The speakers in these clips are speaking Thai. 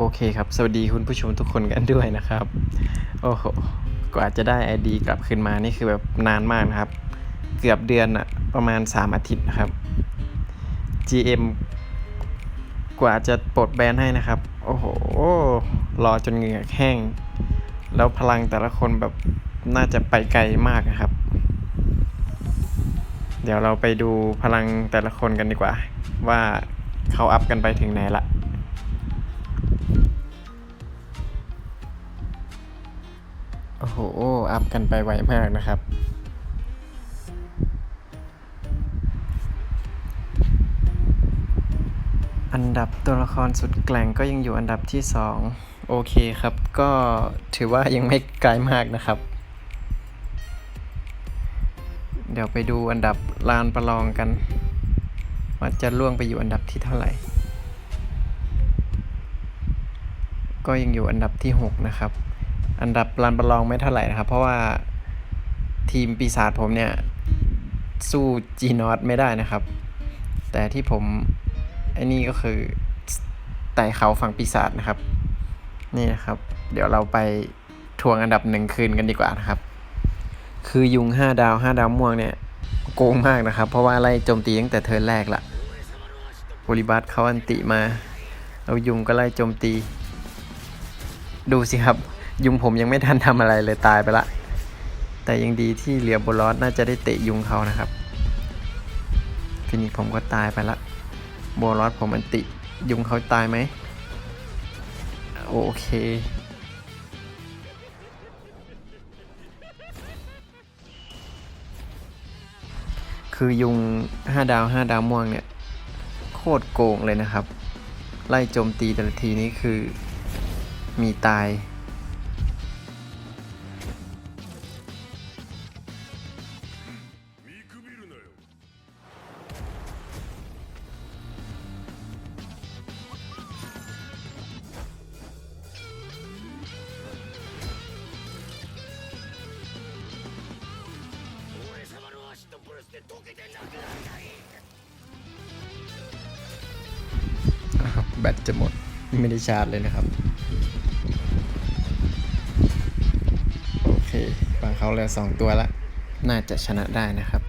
โอเคครับ สวัสดีคุณผู้ชมทุกคนกันด้วยนะครับ โอ้โหกว่าจะได้ ID กลับคืนมานี่คือแบบนานมากนะครับ เกือบเดือนอะประมาณ 3 อาทิตย์นะครับ GM กว่าจะปลดแบนให้นะครับ โอ้โห รอจนเหงื่อแห้ง แล้วพลังแต่ละคนแบบน่าจะไปไกลมากนะครับ เดี๋ยวเราไปดูพลังแต่ละคนกันดีกว่า ว่าเขาอัพกันไปถึงไหนละ โอ้โห อัพกันไปไวมากนะครับ อันดับตัวละครสุดแกล่งก็ยังอยู่อันดับที่ 2 โอเคครับ ก็ถือว่ายังไม่ไกลมากนะครับ เดี๋ยวไปดูอันดับลานประลองกัน ว่าจะล่วงไปอยู่อันดับที่เท่าไหร่ ก็ยังอยู่อันดับที่ 6 นะครับ อันดับลานประลองไม่เท่าไหร่นะครับ เพราะว่าทีมปีศาจผมเนี่ย สู้จีนอตไม่ได้นะครับ แต่ที่ผมไอ้นี่ก็คือไต่เขาฝั่งปีศาจนะครับ นี่นะครับ เดี๋ยวเราไปทวงอันดับหนึ่งคืนกันดีกว่านะครับ คือยุง 5 ดาว 5 ดาวม่วงเนี่ยโกงมากนะครับ เพราะว่าไล่โจมตีตั้งแต่เทิร์นแรกละโอลิบัสเขาอันติมาแล้วยุงก็ไล่โจมตี ดูสิครับ ยุงผมยังไม่ทันทำอะไรเลยตายไปละ แต่ยังดีที่เหลือโบลอสน่าจะได้เตะยุงเขานะครับฟินิกผมก็ตายไปละโบลอสผมอันติยุงเขาตายไหม โอเคคือยุง 5 ดาว 5 ดาวม่วงเนี่ย โคตรโกงเลยนะครับ ไล่โจมตีแต่ละทีนี้คือมีตาย แบตจะหมด ไม่ได้ชาร์จเลยนะครับ โอเคฝั่งเขาเหลือสองตัวละ น่าจะชนะได้นะครับ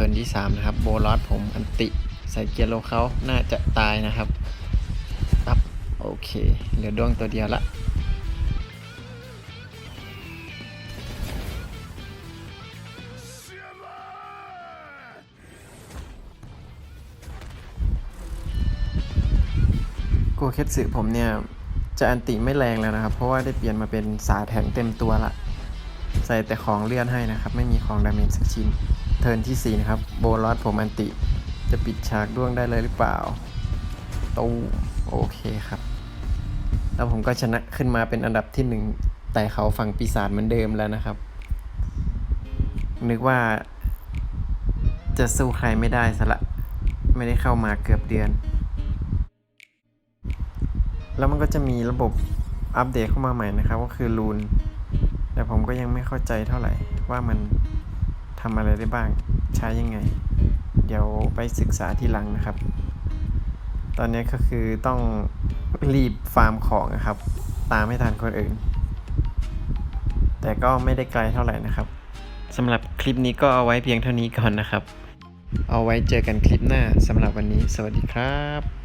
ทิร์นที่ 3 นะครับ โบลอสผมอันติ ใส่เกียร์โลเขาน่าจะตายนะครับปั๊บโอเค เหลือดวงตัวเดียวละโกเคสสึผมเนี่ย จะอันติไม่แรงแล้วนะครับ เพราะว่าได้เปลี่ยนมาเป็นสาแทงเต็มตัวละ ใส่แต่ของเลื่อนให้นะครับ ไม่มีของดาเมจสักชิ้น เทิร์นที่ 4 นะครับ โบลอสผมอันติ จะปิดฉากด้วงได้เลยหรือเปล่าตูโอเคครับ แล้วผมก็ชนะขึ้นมาเป็นอันดับที่หนึ่งแต่เขาฝั่งปีศาจเหมือนเดิมแล้วนะครับ นึกว่าจะสู้ใครไม่ได้ซะละ ไม่ได้เข้ามาเกือบเดือน แล้วมันก็จะมีระบบอัปเดตเข้ามาใหม่นะครับ ก็คือรูน แต่ผมก็ยังไม่เข้าใจเท่าไหร่ว่ามัน ทำอะไรได้บ้างใช้ยังไง เดี๋ยวไปศึกษาทีหลังนะครับ ตอนนี้ก็คือต้องรีบฟาร์มของนะครับ ตามไม่ทันคนอื่น แต่ก็ไม่ได้ไกลเท่าไหร่นะครับสำหรับคลิปนี้ก็เอาไว้เพียงเท่านี้ก่อนนะครับ เอาไว้เจอกันคลิปหน้าสำหรับวันนี้ สวัสดีครับ